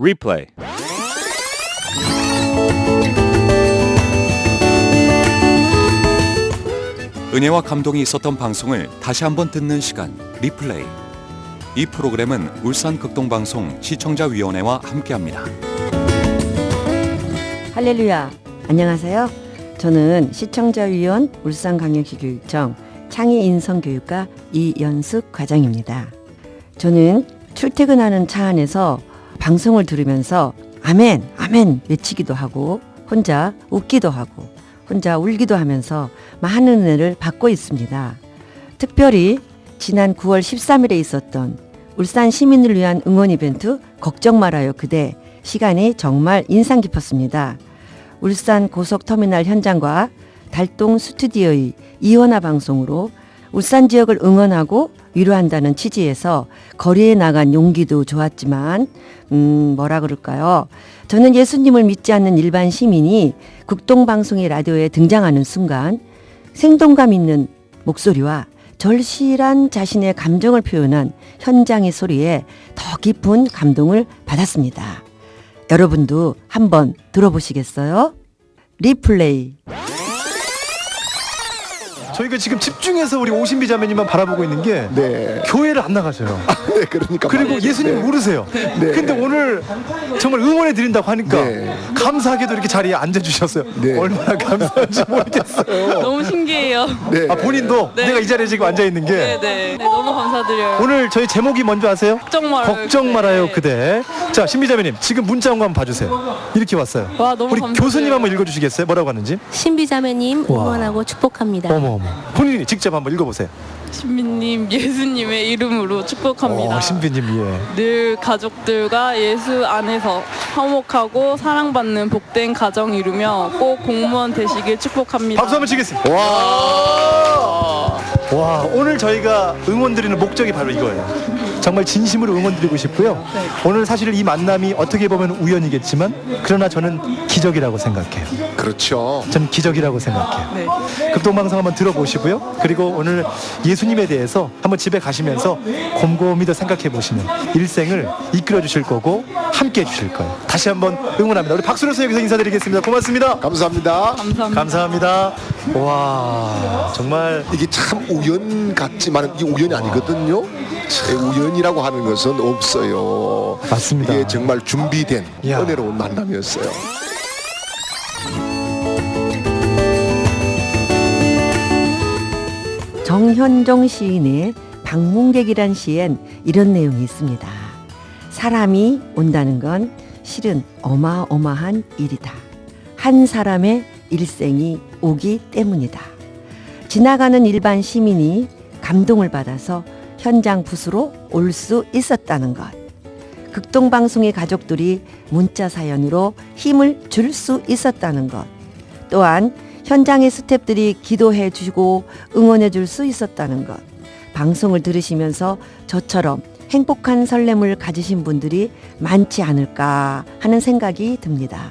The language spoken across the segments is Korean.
Replay. 은혜와 감동이 있었던 방송을 다시 한번 듣는 시간 리플레이. 이 프로그램은 울산 극동방송 시청자위원회와 함께합니다. 할렐루야. 안녕하세요. 저는 시청자위원 울산광역시 교육청 창의인성교육과 이연숙 과장입니다. 저는 출퇴근하는 차 안에서 방송을 들으면서 아멘, 아멘 외치기도 하고 혼자 웃기도 하고 혼자 울기도 하면서 많은 은혜를 받고 있습니다. 특별히 지난 9월 13일에 있었던 울산 시민을 위한 응원 이벤트 걱정 말아요 그대 시간이 정말 인상 깊었습니다. 울산 고속터미널 현장과 달동 스튜디오의 이원화 방송으로 울산 지역을 응원하고 위로한다는 취지에서 거리에 나간 용기도 좋았지만 음 뭐라 그럴까요? 저는 예수님을 믿지 않는 일반 시민이 국동방송의 라디오에 등장하는 순간 생동감 있는 목소리와 절실한 자신의 감정을 표현한 현장의 소리에 더 깊은 감동을 받았습니다. 여러분도 한번 들어보시겠어요? 리플레이. 저희가 지금 집중해서 우리 오신비 자매님만 바라보고 있는 게 네. 교회를 안 나가셔요. 네, 그러니까 그리고 말이죠. 예수님 네. 모르세요. 근데 오늘 정말 응원해 드린다고 하니까 네. 감사하게도 이렇게 자리에 앉아 주셨어요. 네. 얼마나 감사한지 모르겠어요. 너무 신기해요. 네. 아 본인도 네. 내가 이 자리에 지금 앉아 있는 게 네, 네. 네, 너무 감사드려요. 오늘 저희 제목이 뭔지 아세요? 걱정 말아요. 걱정 그대. 말아요 그대. 자 신비자매님 지금 문자 온 거 한번 봐주세요. 이렇게 왔어요. 와, 너무 우리 감사드려요. 교수님 한번 읽어주시겠어요? 뭐라고 하는지? 신비자매님 와. 응원하고 축복합니다. 어머 어머. 본인이 직접 한번 읽어보세요. 신비님 예수님의 이름으로 축복합니다. 어, 신비님 예. 늘 가족들과 예수 안에서 화목하고 사랑받는 복된 가정 이루며 꼭 공무원 되시길 축복합니다. 박수 한번 치겠습니다. 와. 와, 오늘 저희가 응원 드리는 목적이 바로 이거예요. 정말 진심으로 응원 드리고 싶고요. 오늘 사실 이 만남이 어떻게 보면 우연이겠지만 그러나 저는 기적이라고 생각해요. 그렇죠. 저는 기적이라고 생각해요. 네. 극동방송 한번 들어보시고요. 그리고 오늘 예수님에 대해서 한번 집에 가시면서 곰곰이 더 생각해 보시면 일생을 이끌어 주실 거고 함께 해 주실 거예요. 다시 한번 응원합니다. 우리 박수로서 여기서 인사드리겠습니다. 고맙습니다. 감사합니다. 감사합니다. 감사합니다. 와, 정말 이게 참 우연 같지만 이게 우연이 아니거든요. 참 우연이라고 하는 것은 없어요. 맞습니다. 이게 정말 준비된 야. 은혜로운 만남이었어요. 정현종 시인의 방문객이란 시엔 이런 내용이 있습니다. 사람이 온다는 건 실은 어마어마한 일이다. 한 사람의 일생이 오기 때문이다. 지나가는 일반 시민이 감동을 받아서 현장 붓으로 올 수 있었다는 것. 극동방송의 가족들이 문자 사연으로 힘을 줄 수 있었다는 것. 또한 현장의 스탭들이 기도해 주고 응원해 줄 수 있었다는 것. 방송을 들으시면서 저처럼 행복한 설렘을 가지신 분들이 많지 않을까 하는 생각이 듭니다.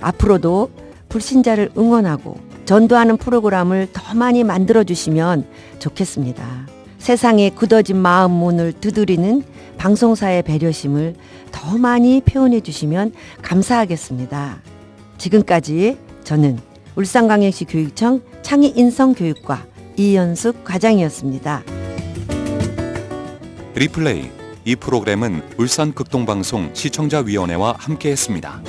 앞으로도 불신자를 응원하고 전도하는 프로그램을 더 많이 만들어 주시면 좋겠습니다. 세상에 굳어진 마음 문을 두드리는 방송사의 배려심을 더 많이 표현해 주시면 감사하겠습니다. 지금까지 저는 울산광역시 교육청 창의인성교육과 이연숙 과장이었습니다. 리플레이. 이 프로그램은 울산 극동방송 시청자위원회와 함께했습니다.